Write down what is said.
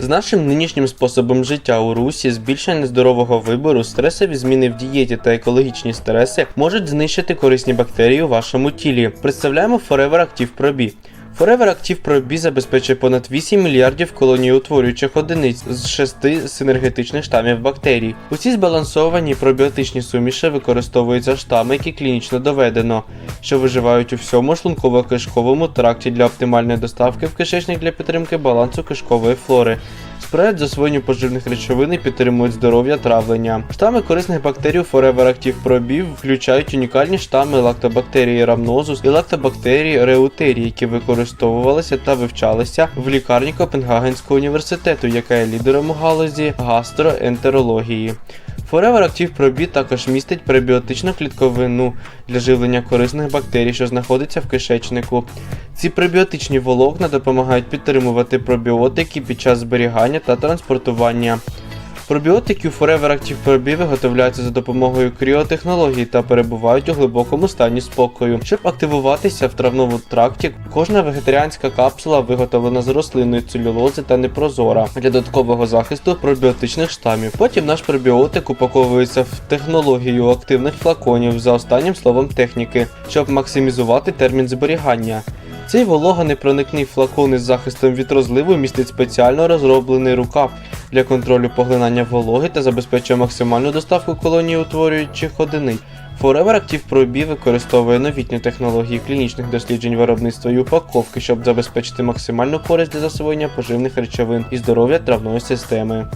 З нашим нинішнім способом життя у русі, збільшення здорового вибору, стресові зміни в дієті та екологічні стреси можуть знищити корисні бактерії у вашому тілі. Представляємо Forever Active Pro. Forever Active ProB забезпечує понад 8 мільярдів колоніутворюючих одиниць з 6 синергетичних штамів бактерій. Усі збалансовані пробіотичні суміші використовуються штами, які клінічно доведено, що виживають у всьому шлунково-кишковому тракті для оптимальної доставки в кишечник для підтримки балансу кишкової флори. Сприяють засвоєнню поживних речовин і підтримують здоров'я травлення. Штами корисних бактерій Forever Active Pro включають унікальні штами лактобактерії рамнозус і лактобактерії реутерії, які використовувалися та вивчалися в лікарні Копенгагенського університету, яка є лідером у галузі гастроентерології. Forever Active Pro також містить пребіотичну клітковину для живлення корисних бактерій, що знаходиться в кишечнику. Ці пребіотичні волокна допомагають підтримувати пробіотики під час зберігання та транспортування. Пробіотики у Forever Active Pro виготовляються за допомогою кріотехнологій та перебувають у глибокому стані спокою. Щоб активуватися в травному тракті, кожна вегетаріанська капсула виготовлена з рослинної целюлози та непрозора для додаткового захисту пробіотичних штамів. Потім наш пробіотик упаковується в технологію активних флаконів за останнім словом техніки, щоб максимізувати термін зберігання. Цей вологонепроникний флакон із захистом від розливу містить спеціально розроблений рукав для контролю поглинання вологи та забезпечує максимальну доставку колонії утворюючих одиниць. Forever Active Pro використовує новітні технології клінічних досліджень виробництва і упаковки, щоб забезпечити максимальну користь для засвоєння поживних речовин і здоров'я травної системи.